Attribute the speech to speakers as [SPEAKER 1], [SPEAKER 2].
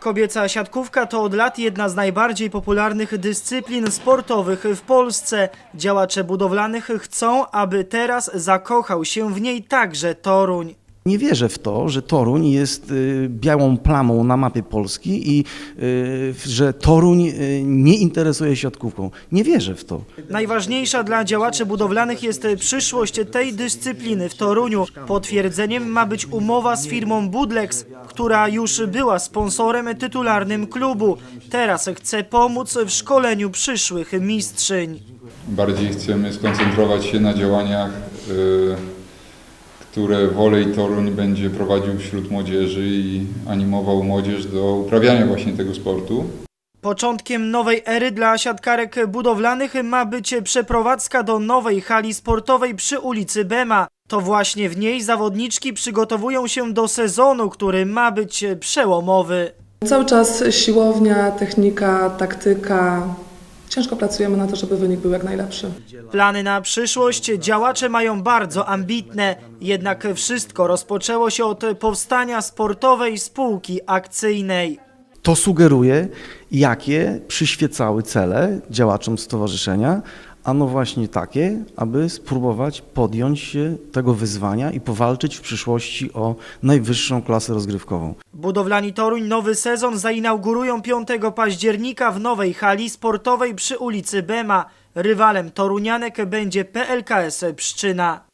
[SPEAKER 1] Kobieca siatkówka to od lat jedna z najbardziej popularnych dyscyplin sportowych w Polsce. Działacze budowlanych chcą, aby teraz zakochał się w niej także Toruń.
[SPEAKER 2] Nie wierzę w to, że Toruń jest y, białą plamą na mapie Polski i y, że Toruń y, nie interesuje się siatkówką. Nie wierzę w to.
[SPEAKER 1] Najważniejsza dla działaczy budowlanych jest przyszłość tej dyscypliny w Toruniu. Potwierdzeniem ma być umowa z firmą Budlex, która już była sponsorem tytularnym klubu. Teraz chce pomóc w szkoleniu przyszłych mistrzyń.
[SPEAKER 3] Bardziej chcemy skoncentrować się na działaniach, y, które Wolej Toruń będzie prowadził wśród młodzieży i animował młodzież do uprawiania właśnie tego sportu.
[SPEAKER 1] Początkiem nowej ery dla siatkarek budowlanych ma być przeprowadzka do nowej hali sportowej przy ulicy Bema. To właśnie w niej zawodniczki przygotowują się do sezonu, który ma być przełomowy.
[SPEAKER 4] Cały czas siłownia, technika, taktyka. Ciężko pracujemy na to, żeby wynik był jak najlepszy.
[SPEAKER 1] Plany na przyszłość działacze mają bardzo ambitne, jednak wszystko rozpoczęło się od powstania sportowej spółki akcyjnej.
[SPEAKER 2] To sugeruje, jakie przyświecały cele działaczom stowarzyszenia, a no właśnie takie, aby spróbować podjąć się tego wyzwania i powalczyć w przyszłości o najwyższą klasę rozgrywkową.
[SPEAKER 1] Budowlani Toruń nowy sezon zainaugurują 5 października w nowej hali sportowej przy ulicy Bema. Rywalem torunianek będzie PLKS Pszczyna.